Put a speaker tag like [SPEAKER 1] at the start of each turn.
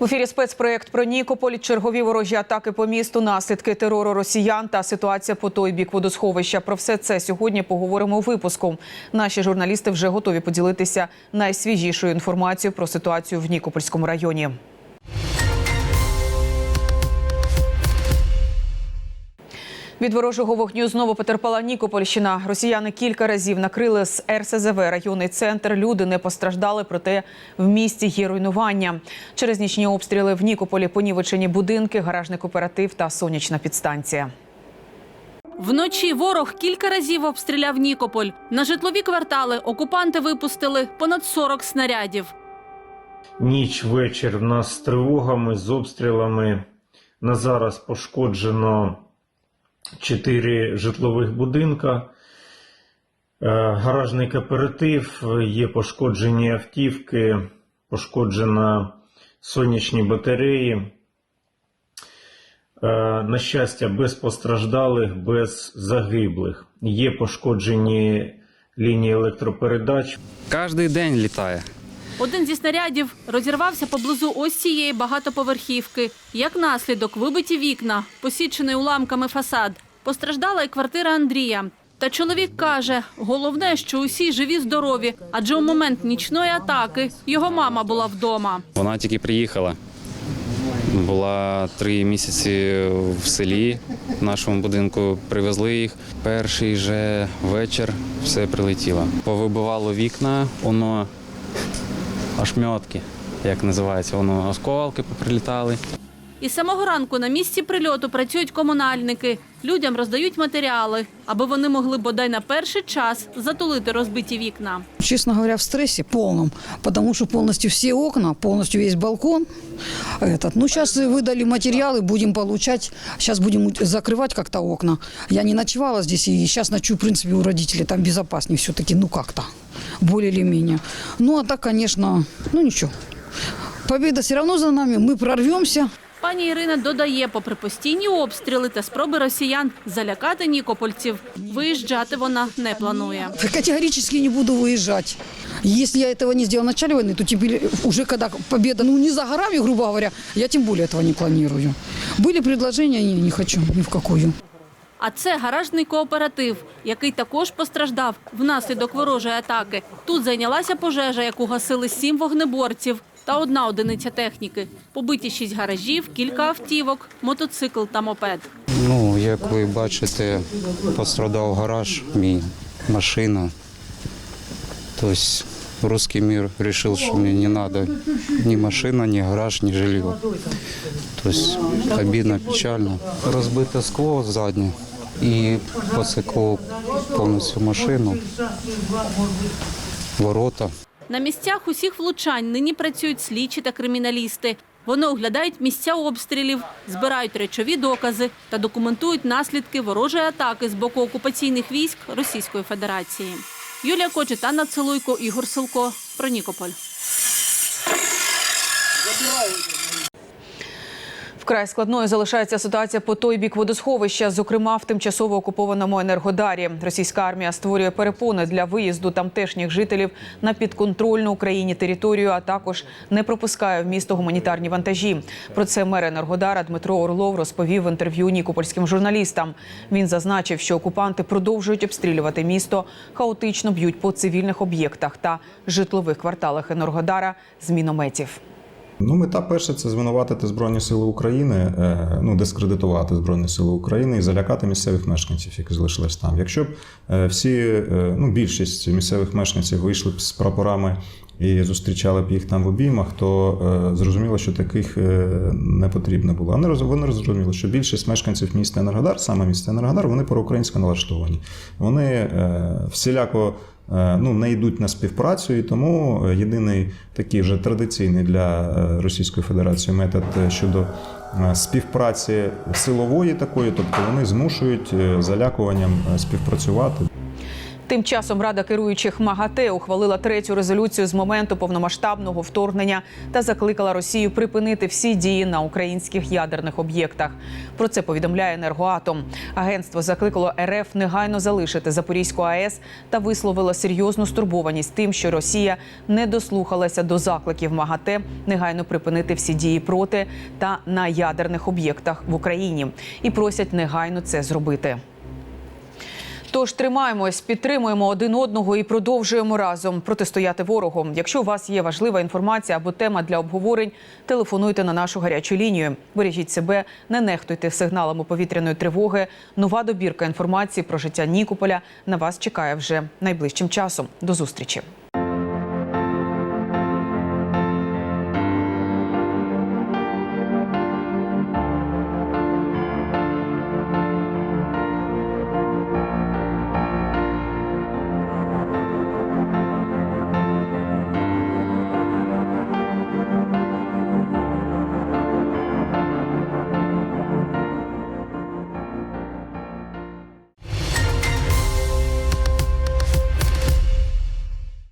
[SPEAKER 1] В ефірі спецпроєкт про Нікополь, чергові ворожі атаки по місту, наслідки терору росіян та ситуація по той бік водосховища. Про все це сьогодні поговоримо у випуску. Наші журналісти вже готові поділитися найсвіжішою інформацією про ситуацію в Нікопольському районі. Від ворожого вогню знову потерпала Нікопольщина. Росіяни кілька разів накрили з РСЗВ районний центр. Люди не постраждали, проте в місті є руйнування. Через нічні обстріли в Нікополі понівечені будинки, гаражний кооператив та сонячна підстанція.
[SPEAKER 2] Вночі ворог кілька разів обстріляв Нікополь. На житлові квартали окупанти випустили понад 40 снарядів.
[SPEAKER 3] Ніч вечір в нас з тривогами, з обстрілами. На зараз пошкоджено 4 житлових будинка, е, гаражний кооператив, є пошкоджені автівки, пошкоджено сонячні батареї. Е, На щастя, без постраждалих, без загиблих. Є пошкоджені лінії електропередач.
[SPEAKER 4] Кожний день літає.
[SPEAKER 2] Один зі снарядів розірвався поблизу ось цієї багатоповерхівки. Як наслідок вибиті вікна, посічений уламками фасад. Постраждала і квартира Андрія. Та чоловік каже, головне, що усі живі здорові, адже у момент нічної атаки його мама була вдома.
[SPEAKER 4] Вона тільки приїхала. Була три місяці в селі, в нашому будинку привезли їх. Перший же вечір все прилетіло. Повибивало вікна, воно ошмьотки, як називається, воно осколки поприлітали.
[SPEAKER 2] Із самого ранку на місці прильоту працюють комунальники. Людям роздають матеріали, аби вони могли бодай на перший час затулити розбиті вікна.
[SPEAKER 5] Честно говоря, в стрессе полном, потому что полностью все окна, полностью весь балкон. Этот. Ну, сейчас выдали материалы, будем получать. Сейчас будем закрывать как-то окна. Я не ночевала здесь, и сейчас ночую, в принципе, у родителей. Там безопаснее все-таки, ну, как-то, более или менее. Ну, а так, конечно, ну, ничего. Победа все равно за нами, мы прорвемся.
[SPEAKER 2] Пані Ірина додає, попри постійні обстріли та спроби росіян залякати нікопольців, виїжджати вона не планує.
[SPEAKER 5] Категорически не буду выезжать. Если я этого не сделала в начале войны, то теперь уже когда победа, ну не за горами, грубо говоря, я тем более этого не планирую. Были предложения, не, не хочу ни в какую.
[SPEAKER 2] А це гаражний кооператив, який також постраждав внаслідок ворожої атаки. Тут зайнялася пожежа, яку гасили сім вогнеборців та одна одиниця техніки. Побиті шість гаражів, кілька автівок, мотоцикл та мопед.
[SPEAKER 6] Ну, як ви бачите, пострадав гараж, мій машина. Тобто русский мир вирішив, що мені не треба ні машина, ні гараж, ні жилье. Тобто обідно, печально. Розбите скло заднє і посекло повністю машину, ворота.
[SPEAKER 2] На місцях усіх влучань нині працюють слідчі та криміналісти. Вони оглядають місця обстрілів, збирають речові докази та документують наслідки ворожої атаки з боку окупаційних військ Російської Федерації. Юлія Кочет, Анна Целуйко, Ігор Силко. Про Нікополь.
[SPEAKER 1] Вкрай складною залишається ситуація по той бік водосховища, зокрема в тимчасово окупованому енергодарі. Російська армія створює перепони для виїзду тамтешніх жителів на підконтрольну Україні територію, а також не пропускає в місто гуманітарні вантажі. Про це мер енергодара Дмитро Орлов розповів в інтерв'ю нікопольським журналістам. Він зазначив, що окупанти продовжують обстрілювати місто, хаотично б'ють по цивільних об'єктах та житлових кварталах енергодара з мінометів.
[SPEAKER 7] Ну, мета перша це звинуватити Збройні Сили України, е, ну дискредитувати Збройні Сили України і залякати місцевих мешканців, які залишились там. Якщо б е, всі, е, ну більшість місцевих мешканців вийшли б з прапорами і зустрічали б їх там в обіймах, то зрозуміло, що таких не потрібно було. Вони роз- вони розуміли, що більшість мешканців міста Енергодар, саме міста Енергодар, вони проукраїнсько налаштовані. Вони всіляко ну, не йдуть на співпрацю, і тому е, єдиний такий вже традиційний для е, Російської Федерації метод е, щодо е, співпраці силової такої, тобто вони змушують е, залякуванням е, співпрацювати.
[SPEAKER 1] Тим часом Рада керуючих МАГАТЕ ухвалила третю резолюцію з моменту повномасштабного вторгнення та закликала Росію припинити всі дії на українських ядерних об'єктах. Про це повідомляє енергоатом. Агентство закликало РФ негайно залишити Запорізьку АЕС та висловило серйозну стурбованість тим, що Росія не дослухалася до закликів МАГАТЕ негайно припинити всі дії проти та на ядерних об'єктах в Україні і просять негайно це зробити. Тож тримаємось, підтримуємо один одного і продовжуємо разом протистояти ворогу. Якщо у вас є важлива інформація або тема для обговорень, телефонуйте на нашу гарячу лінію. Бережіть себе, не нехтуйте сигналами повітряної тривоги. Нова добірка інформації про життя Нікополя на вас чекає вже найближчим часом. До зустрічі.